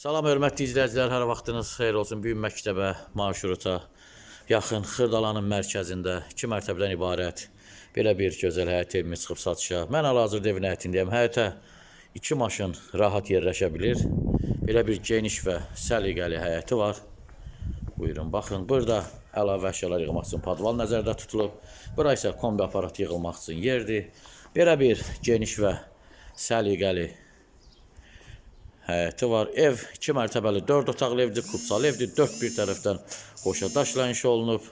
Salam hörmətli izləyicilər, hər vaxtınız xeyir olsun. Gün məktəbə, marşruta yaxın Xırdalanın mərkəzində 2 mərtəbədən ibarət belə bir gözəl həyət evimiz çıxıb satışa. Mən hal-hazırda evin həyətindəyəm. Həyətə 2 maşın rahat yerləşə bilir. Belə bir geniş və səliqəli həyəti var. Buyurun, baxın. Burada əlavə əşyalar yığmaq üçün padval nəzərdə tutulub. Bura isə kombi aparat yığılmaq üçün yerdir. Belə bir geniş və səliqəli həyəti var. Ev 2 mərtəbəli 4 otaqlı evdir, kupsalı evdir. 4 bir tərəfdən qoşa daşla inşa olunub.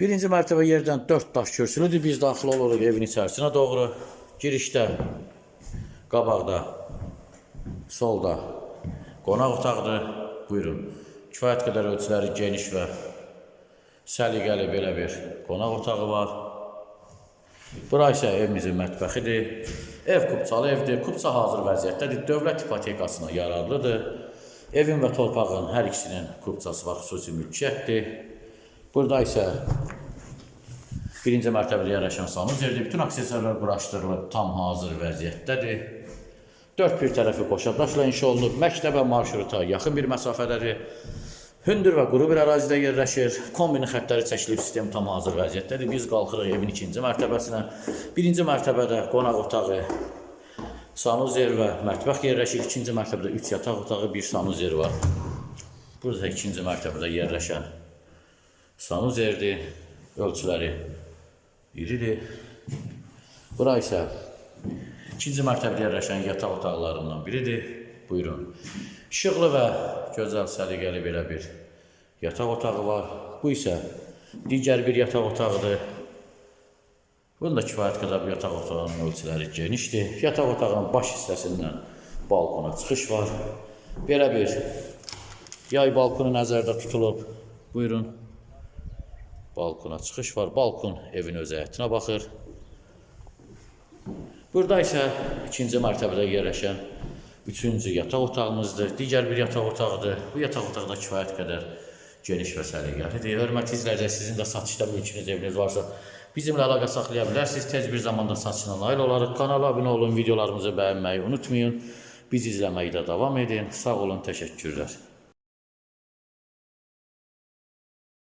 Birinci mərtəbə yerdən 4 daş kürsülüdür. Biz daxil oluruq evin içərisinə doğru. Girişdə, qabaqda, solda qonaq otağıdır. Buyurun. Kifayət qədər ölçüləri geniş və səliqəli belə bir qonaq otağı var. Bura isə evimizin mətbəxidir. Ev kupçalı evdir. Kupça hazır vəziyyətdədir. Dövlət ipotekasına yararlıdır. Evin və torpağın hər ikisinin kupçası var, xüsusi mülkiyyətdir. Burada isə birinci mərtəbədə yerləşən sanuz yerdir. Bütün aksesuarlar quraşdırılıb, tam hazır vəziyyətdədir. Dörd bir tərəfi qoşa daşla inşa olunub. Məktəbə marşruta yaxın bir məsafədədir. Hündür və quru bir ərazidə yerləşir. Kombinin xəttləri çəkilib, sistem tam hazır vəziyyətdədir. Biz qalxırıq evin ikinci mərtəbəsinə. Birinci mərtəbədə qonaq otağı, sanuzer və mətbəx yerləşir. İkinci mərtəbədə 3 yataq otağı, bir sanuzer var. Burada ikinci mərtəbədə yerləşən sanuzerdir. Ölçüləri iridir. Bura isə ikinci mərtəbədə yerləşən yataq otaqlarından biridir. Buyurun. İşıqlı və gözəl səliqəli belə bir yataq otağı var. Bu isə digər bir yataq otağıdır. Bunun da kifayət qədər bir yataq otağının ölçüləri genişdir. Yataq otağının baş hissəsindən balkona çıxış var. Belə bir yay balkonu nəzərdə tutulub. Buyurun. Balkona çıxış var. Balkon evin öz həyətinə baxır. Burada isə ikinci mərtəbədə yerləşən üçüncü yataq otağımızdır. Digər bir yataq otağıdır. Bu yataq otağı da kifayət qədər geniş və səliqəlidir. Hörmətli izləyicilər, sizin də satışda mülkünüz, eviniz varsa bizimlə əlaqə saxlaya bilərsiniz. Tez bir zamanda satışına nail olarıq. Kanala abunə olun, videolarımızı bəyənməyi unutmayın. Bizi izləməyi də davam edin. Sağ olun, təşəkkürlər.